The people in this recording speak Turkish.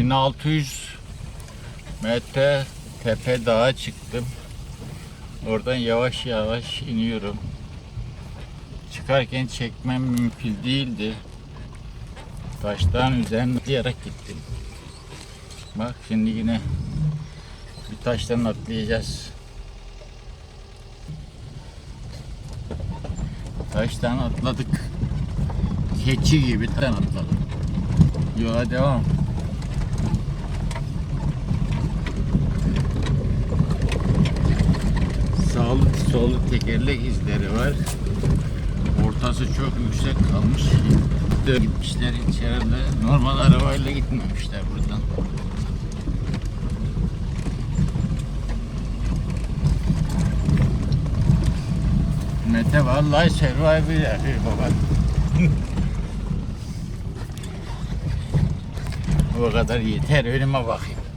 1600 metre tepe dağa çıktım. Oradan yavaş yavaş iniyorum. Çıkarken çekmem mümkün değildi. Taştan üzerine atlayarak gittim. Bak şimdi yine bir taştan atlayacağız. Taştan atladık. Keçi gibi taştan atladık. Yola devam. Soluk tekerlek izleri var. Ortası çok yüksek kalmış. Gitmişler içeride. Normal arabayla gitmemişler buradan. Mete vallahi survivor yapıyor baba. Bu kadar yeter önüme bakayım.